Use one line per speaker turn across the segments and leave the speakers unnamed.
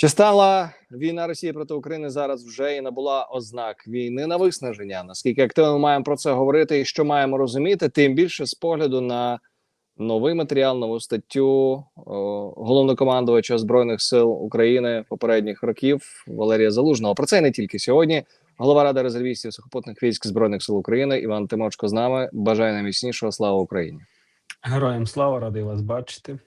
Чи стала війна Росії проти України зараз вже і набула ознак війни на виснаження? Наскільки активно ми маємо про це говорити і що маємо розуміти? Тим більше з погляду на новий матеріал, нову статтю о, головнокомандувача збройних сил України попередніх років Валерія Залужного. Про це і не тільки сьогодні. Голова ради резервістів сухопутних військ збройних сил України Іван Тимочко з нами. Бажаю найміцнішого. Слава Україні!
Героям слава, радий вас бачити.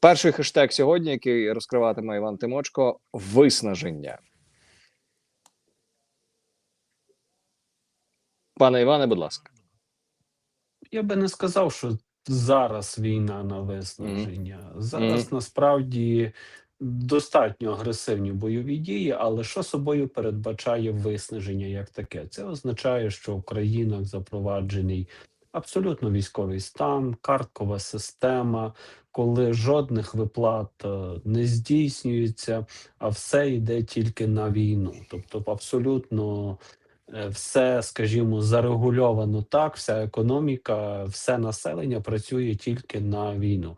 Перший хештег сьогодні, який розкриватиме Іван Тимочко, виснаження. Пане Іване, будь ласка.
Я би не сказав, що зараз війна на виснаження. Зараз насправді достатньо агресивні бойові дії, але що собою передбачає виснаження як таке? Це означає, що в країнах запроваджений абсолютно військовий стан, карткова система, коли жодних виплат е, не здійснюється, а все йде тільки на війну. Тобто, абсолютно е, все, скажімо, зарегульовано так, вся економіка, все населення працює тільки на війну.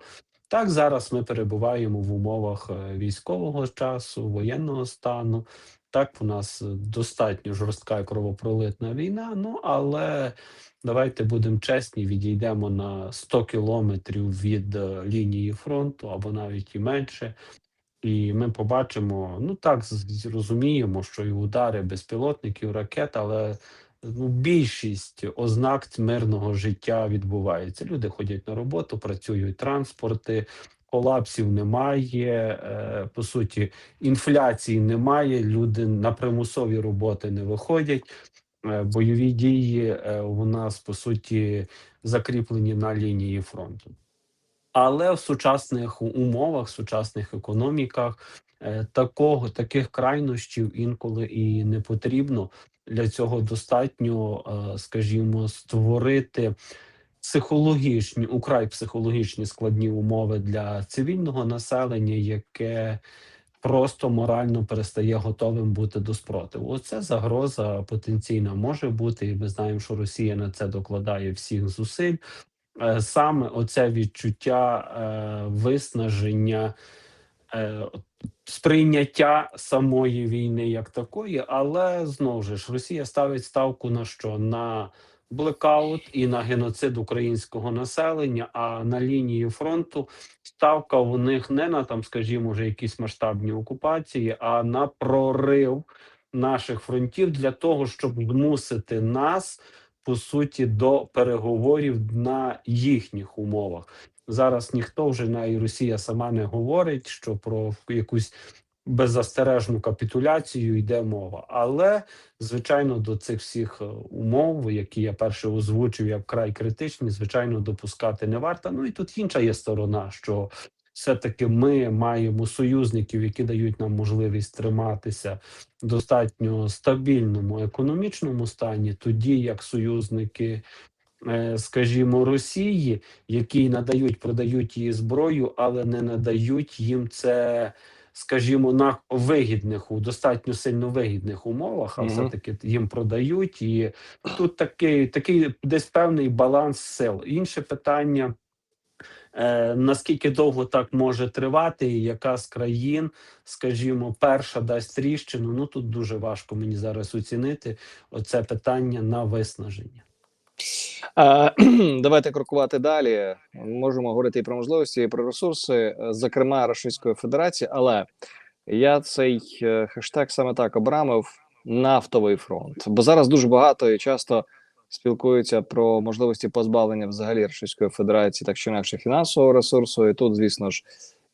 Так, зараз ми перебуваємо в умовах е, військового часу, воєнного стану. Так, у нас достатньо жорстка кровопролитна війна. Ну але давайте будемо чесні, відійдемо на 100 кілометрів від е, лінії фронту або навіть і менше. І ми побачимо, ну так зрозуміємо, що і удари безпілотників, ракет, але ну, більшість ознак мирного життя відбувається. Люди ходять на роботу, працюють транспорти, колапсів немає. Е, по суті, інфляції немає. Люди на примусові роботи не виходять. Е, бойові дії е, у нас по суті закріплені на лінії фронту. Але в сучасних умовах, в сучасних економіках такого таких крайнощів інколи і не потрібно. Для цього достатньо, скажімо, створити психологічні, украй психологічні складні умови для цивільного населення, яке просто морально перестає готовим бути до спротиву. Оце загроза потенційна може бути, і ми знаємо, що Росія на це докладає всіх зусиль. Е, Саме оце відчуття е, виснаження, е, сприйняття самої війни як такої, але знову ж Росія ставить ставку на що? На блекаут і на геноцид українського населення. А на лінії фронту ставка у них не на там, скажімо, вже якісь масштабні окупації, а на прорив наших фронтів для того, щоб змусити нас по суті до переговорів на їхніх умовах. Зараз ніхто вже на і Росія сама не говорить, що про якусь беззастережну капітуляцію йде мова. Але звичайно до цих всіх е, умов, які я перше озвучив як край критичні, звичайно, допускати не варто. Ну і тут інша є сторона, що все-таки ми маємо союзників, які дають нам можливість триматися в достатньо стабільному економічному стані, тоді як союзники. е, Скажімо, Росії, які надають, продають її зброю, але не надають їм це, скажімо, на вигідних у достатньо сильно вигідних умовах, а
Мгм.
все таки їм продають, і тут такий, такий десь певний баланс сил. Інше питання. Е, наскільки довго так може тривати, і яка з країн, скажімо, перша дасть тріщину? Ну тут дуже важко мені зараз оцінити оце питання на виснаження.
Давайте крокувати далі. Можемо говорити і про можливості, і про ресурси, е, зокрема Російської Федерації. Але я цей е, хештег саме так обрамив нафтовий фронт. Бо зараз дуже багато і часто спілкуються про можливості позбавлення взагалі Російської Федерації, так чи інакше фінансового ресурсу. І тут, звісно ж,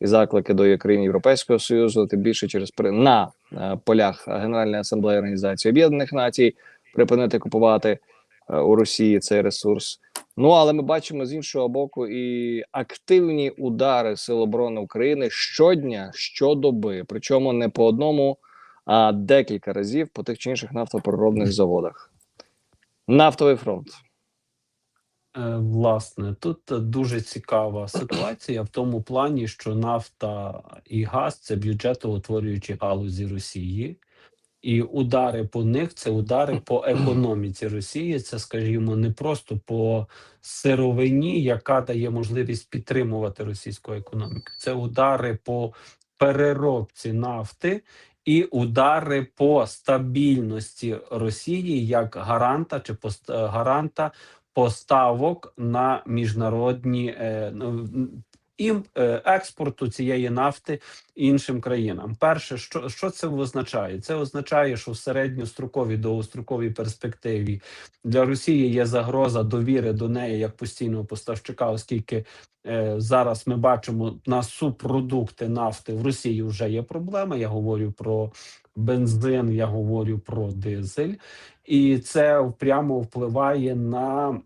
і заклики до країн Європейського Союзу, тим більше через на е, полях Генеральної асамблеї Організації Об'єднаних Націй припинити купувати у Росії цей ресурс. Ну але ми бачимо з іншого боку і активні удари Сил оборони України щодня, щодоби, причому не по одному, а декілька разів по тих чи інших нафтопереробних заводах. Нафтовий фронт.
Е, Власне, тут е, дуже цікава ситуація в тому плані, що нафта і газ це бюджетоутворюючі галузі Росії, і удари по них це удари по економіці Росії. Це, скажімо, не просто по сировині, яка дає можливість підтримувати російську економіку. Це удари по переробці нафти і удари по стабільності Росії як гаранта чи пост, е, гаранта поставок на міжнародні ім, е, експорту цієї нафти іншим країнам. Перше, що, що це означає? Це означає, що в середньостроковій довгостроковій перспективі для Росії є загроза довіри до неї як постійного поставщика, оскільки е, зараз ми бачимо на субпродукти нафти в Росії вже є проблема. Я говорю про бензин, я говорю про дизель, і це прямо впливає на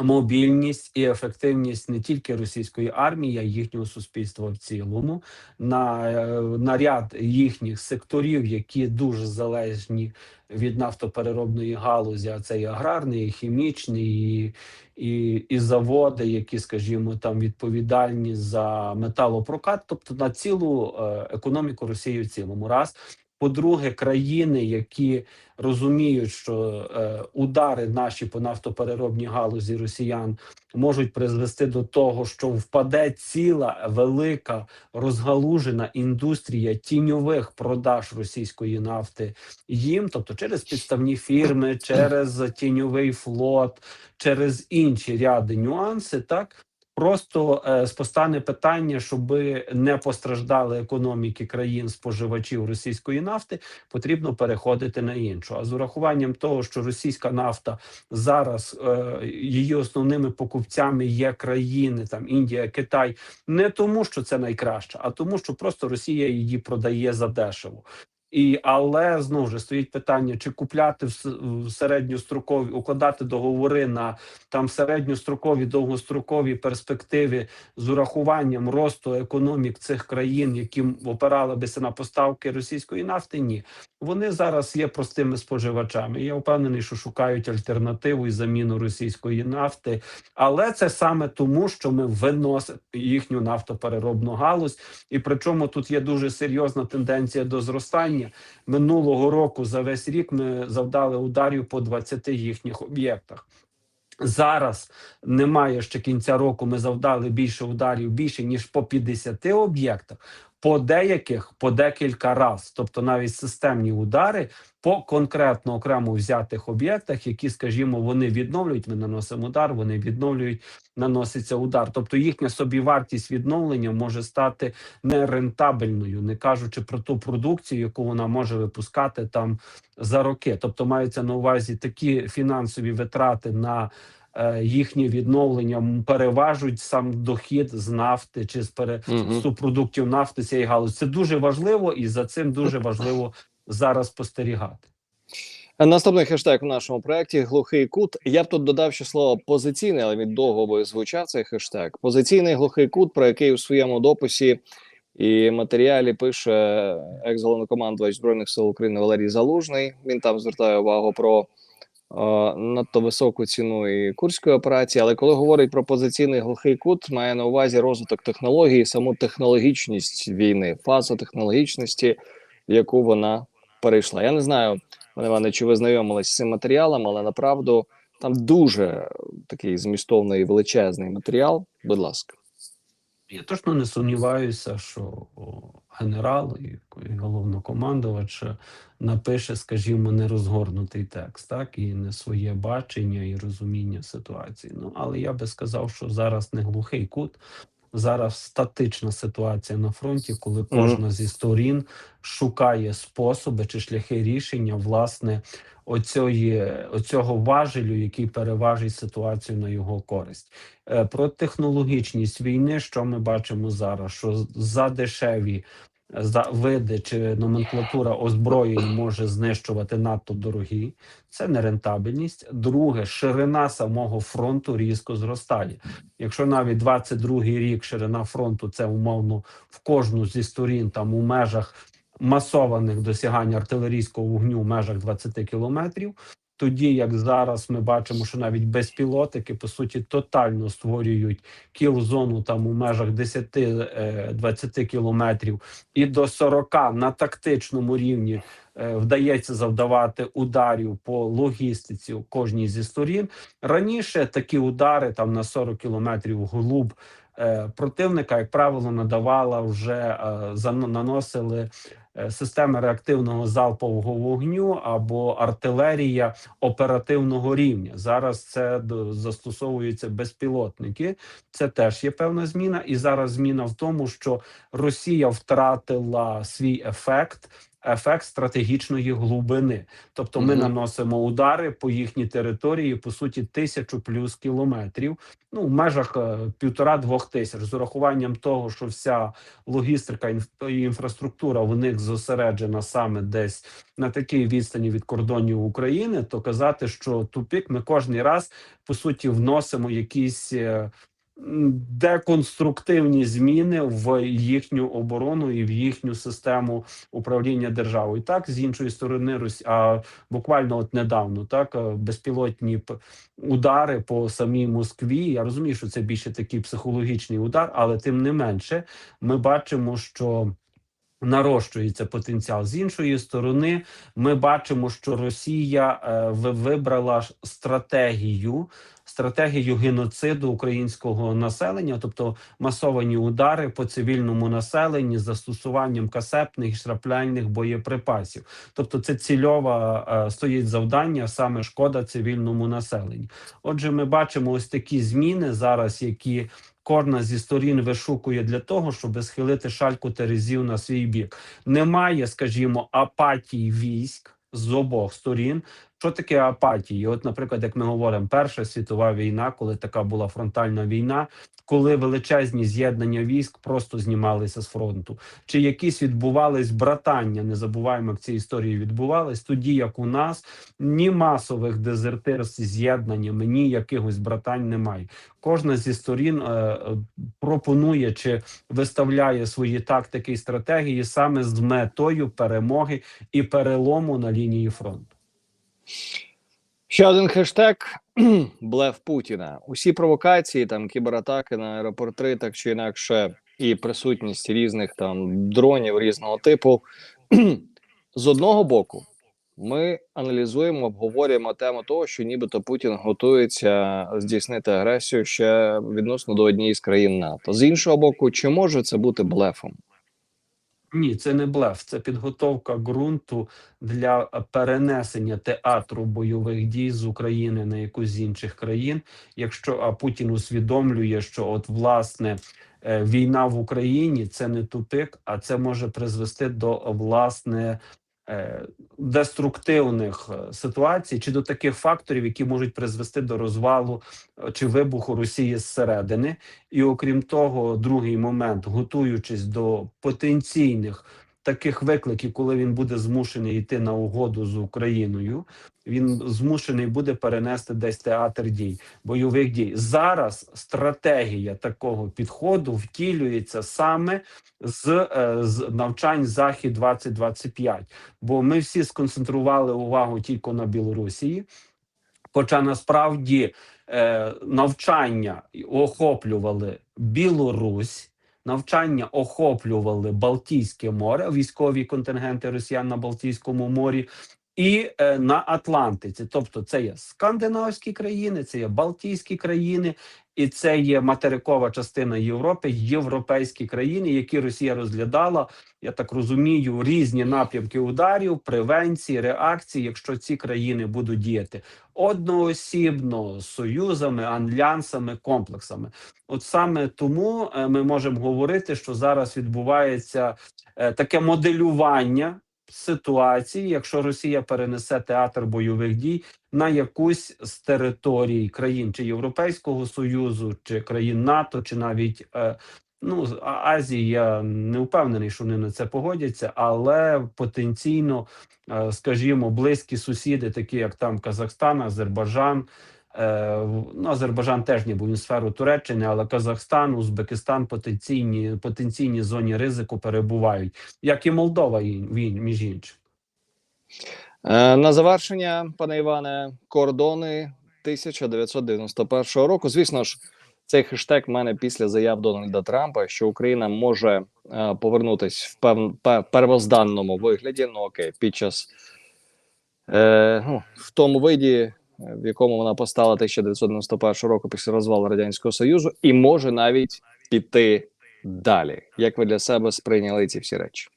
мобільність і ефективність не тільки російської армії, а й їхнього суспільства в цілому, на, е, на ряд їхніх секторів, які дуже залежні від нафтопереробної галузі, а це і аграрний, і хімічний, і, і, і заводи, які, скажімо, там відповідальні за металопрокат, тобто на цілу е, економіку Росії в цілому раз. По-друге, країни, які розуміють, що е, удари наші по нафтопереробній галузі росіян можуть призвести до того, що впаде ціла велика розгалужена індустрія тіньових продаж російської нафти їм, тобто через підставні фірми, через тіньовий флот, через інші ряди нюанси, так. Просто е, спостане питання, щоб не постраждали економіки країн споживачів російської нафти, потрібно переходити на іншу. А з урахуванням того, що російська нафта зараз е, її основними покупцями є країни там Індія, Китай, не тому, що це найкраще, а тому, що просто Росія її продає за дешево. І але знову ж стоїть питання: чи купляти в, середньострокові, укладати договори на там середньострокові, довгострокові перспективи з урахуванням росту економік цих країн, які опирали бися на поставки російської нафти? Ні, вони зараз є простими споживачами. Я впевнений, що шукають альтернативу і заміну російської нафти, але це саме тому, що ми виносимо їхню нафтопереробну галузь, і причому тут є дуже серйозна тенденція до зростання. Минулого року за весь рік ми завдали ударів по 20 їхніх об'єктах. Зараз немає ще кінця року. Ми завдали більше ударів більше ніж по 50 об'єктах. По деяких по декілька раз, тобто навіть системні удари по конкретно окремо взятих об'єктах, які, скажімо, вони відновлюють. Ми наносимо удар, вони відновлюють, наноситься удар. Тобто їхня собівартість відновлення може стати нерентабельною, не кажучи про ту продукцію, яку вона може випускати там за роки. Тобто маються на увазі такі фінансові витрати на їхнє відновлення переважують сам дохід з нафти чи з пере
Мгм.
субпродуктів нафти цієї галузі. Це дуже важливо, і за цим дуже важливо зараз спостерігати.
Наступний хештег в нашому проєкті глухий кут. Я б тут додав ще слово позиційний, але він довго би звучав цей хештег. Позиційний глухий кут, про який у своєму дописі і матеріалі пише екс-головнокомандувач збройних сил України Валерій Залужний. Він там звертає увагу про е, надто високу ціну і курської операції. Але коли говорить про позиційний глухий кут, має на увазі розвиток технологій, саму технологічність війни, фазу технологічності, в яку вона перейшла. Я не знаю. Пане Іване, чи ви знайомились з цим матеріалом, але направду там дуже такий змістовний величезний матеріал. Будь ласка.
Я точно не сумніваюся, що генерал і головнокомандувач е, напише, скажімо, нерозгорнутий текст, так і не своє бачення і розуміння ситуації. Ну але я би сказав, що зараз не глухий кут. Зараз статична ситуація на фронті, коли кожна зі сторін шукає способи чи шляхи рішення власне оцьої, оцього важелю, який переважить ситуацію на його користь. Е, Про технологічність війни, що ми бачимо зараз, що за дешеві за види чи номенклатура озброєнь може знищувати надто дорогі. Це нерентабельність. Друге, ширина самого фронту різко зростає. Якщо навіть 22-й рік ширина фронту це умовно в кожну зі сторін, там у межах масованих досягань артилерійського вогню в межах 20 кілометрів. Тоді, як зараз ми бачимо, що навіть безпілотики по суті тотально створюють кіл-зону там у межах 10-20 кілометрів і до 40 на тактичному рівні е, вдається завдавати ударів по логістиці кожній зі сторін. Раніше такі удари там на 40 кілометрів вглуб е, противника, як правило, надавала вже е, наносили е, системи реактивного залпового вогню або артилерія оперативного рівня. Зараз це застосовуються безпілотники. Це теж є певна зміна, і зараз зміна в тому, що Росія втратила свій ефект. Ефект стратегічної глибини, тобто ми
Мгм.
наносимо удари по їхній території, по суті, тисячу плюс кілометрів. Ну в межах е, півтора-двох тисяч, з урахуванням того, що вся логістика і інфраструктура в них зосереджена саме десь на такій відстані від кордонів України, то казати, що тупік ми кожний раз по суті вносимо якісь. Деконструктивні зміни в їхню оборону і в їхню систему управління державою. Так з іншої сторони, Русь, а буквально от недавно, так е, безпілотні удари по самій Москві. Я розумію, що це більше такий психологічний удар, але тим не менше, ми бачимо, що. Нарощується потенціал з іншої сторони. Ми бачимо, що Росія е, ви- вибрала стратегію, стратегію геноциду українського населення, тобто масовані удари по цивільному населенні з застосуванням касетних шрапляльних боєприпасів. Тобто, це цільова е, стоїть завдання саме шкода цивільному населенню. Отже, ми бачимо ось такі зміни зараз, які кожна зі сторін вишукує для того, щоб схилити шальку терезів на свій бік. Немає, скажімо, апатії військ з обох сторін. Що таке апатії? От, наприклад, як ми говоримо, Перша світова війна, коли така була фронтальна війна, коли величезні з'єднання військ просто знімалися з фронту, чи якісь відбувались братання? Не забуваємо, як ці історії відбувались. Тоді як у нас ні масових дезертирств з'єднаннями, ні якихось братань немає. Кожна зі сторін е, пропонує чи виставляє свої тактики і стратегії саме з метою перемоги і перелому на лінії фронту.
Ще один хештег блеф Путіна. Усі провокації, там кібератаки на аеропорти, так чи інакше, і присутність різних там дронів різного типу. З одного боку, ми аналізуємо, обговорюємо тему того, що нібито Путін готується здійснити агресію ще відносно до однієї з країн НАТО. З іншого боку, чи може це бути блефом?
Ні, це не блеф, це підготовка ґрунту для перенесення театру бойових дій з України на якусь з інших країн. Якщо а Путін усвідомлює, що от власне е, війна в Україні це не тупик, а це може призвести до власне. Е, Деструктивних е, ситуацій чи до таких факторів, які можуть призвести до розвалу е, чи вибуху Росії зсередини, і окрім того, другий момент, готуючись до потенційних таких викликів, коли він буде змушений йти на угоду з Україною, він змушений буде перенести десь театр дій, бойових дій. Зараз стратегія такого підходу втілюється саме з, е, з навчань Захід 2025 Бо ми всі сконцентрували увагу тільки на Білорусі. Хоча насправді е, навчання охоплювали Білорусь, навчання охоплювали Балтійське море, військові контингенти Росіян на Балтійському морі. І е, на Атлантиці, тобто це є скандинавські країни, це є Балтійські країни, і це є материкова частина Європи, європейські країни, які Росія розглядала, я так розумію, різні напрямки ударів, превенції, реакції, якщо ці країни будуть діяти одноосібно союзами, альянсами, комплексами. От саме тому е, ми можемо говорити, що зараз відбувається е, таке моделювання ситуації, якщо Росія перенесе театр бойових дій на якусь з територій країн чи Європейського союзу, чи країн НАТО, чи навіть е, ну Азії, я не впевнений, що вони на це погодяться, але потенційно, е, скажімо, близькі сусіди, такі як там Казахстан, Азербайджан. Е, ну, Азербайджан теж не був він сферу Туреччини, але Казахстан, Узбекистан потенційні потенційні зоні ризику перебувають, як і Молдова, він, між іншим.
Е, на завершення, пане Іване, кордони 1991 року. Звісно ж, цей хештег в мене після заяв Дональда Трампа, що Україна може е, повернутись в пев... первозданному вигляді. Ну окей, під час е, ну, в тому виді, в якому вона постала 1991 року після розвалу радянського союзу, і може навіть піти далі? Як ви для себе сприйняли ці всі речі?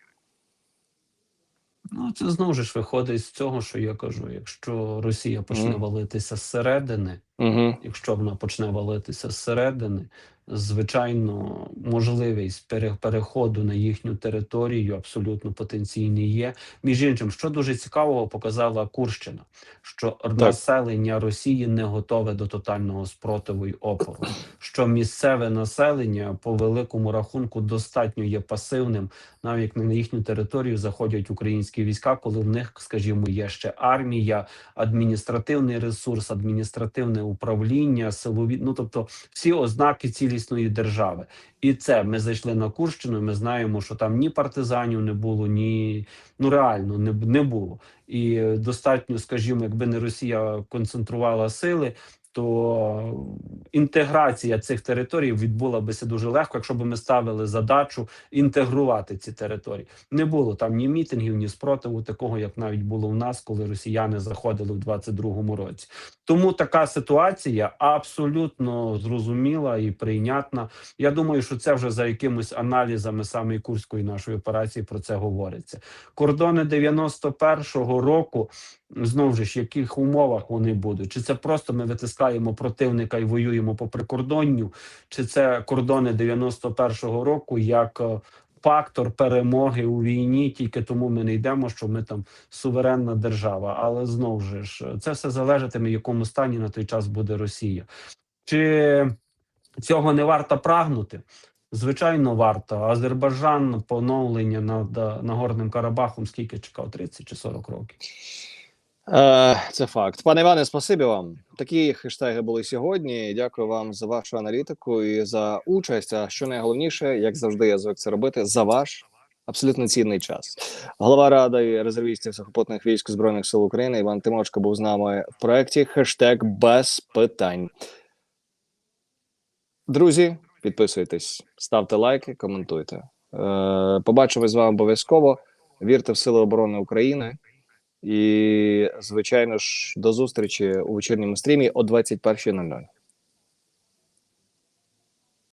Ну, це знову ж виходить з цього, що я кажу: якщо Росія почне
mm.
валитися зсередини,
Угу.
якщо вона почне валитися зсередини, звичайно, можливість пере- переходу на їхню територію абсолютно потенційний є. Між іншим, що дуже цікавого показала Курщина, що населення Росії не готове до тотального спротиву й опору, що місцеве населення по великому рахунку достатньо є пасивним, навіть на їхню територію заходять українські війська, коли в них, скажімо, є ще армія, адміністративний ресурс, адміністративне управління, силові, ну тобто всі ознаки цілісної держави. І це ми зайшли на Курщину. Ми знаємо, що там ні партизанів не було, ні ну реально не, не було. І е, достатньо, скажімо, якби не Росія концентрувала сили. То інтеграція цих територій відбулася дуже легко, якщо б ми ставили задачу інтегрувати ці території. Не було там ні мітингів, ні спротиву, такого як навіть було в нас, коли росіяни заходили в 22-му році. Тому така ситуація абсолютно зрозуміла і прийнятна. Я думаю, що це вже за якимись аналізами саме курської нашої операції про це говориться. Кордони 91-го року. Знову ж, в яких умовах вони будуть? Чи це просто ми витискаємо противника і воюємо по прикордонню, чи це кордони 91-го року як е, фактор перемоги у війні? Тільки тому ми не йдемо, що ми там суверенна держава. Але знову ж це все залежатиме, в якому стані на той час буде Росія. Чи цього не варто прагнути? Звичайно, варто. Азербайджан поновлення над е, Нагорним Карабахом скільки чекав? 30 чи 40 років.
Е, це факт. Пане Іване, спасибі вам. Такі хештеги були сьогодні. Дякую вам за вашу аналітику і за участь. А що найголовніше, як завжди, я звик це робити, за ваш абсолютно цінний час. Голова ради резервістів сухопутних військ збройних сил України Іван Тимочко був з нами в проєкті хештег без питань. Друзі, підписуйтесь, ставте лайки, коментуйте. Е, побачимось з вами обов'язково. Вірте в Сили оборони України. І, звичайно ж, до зустрічі у вечірньому стрімі о 21.00.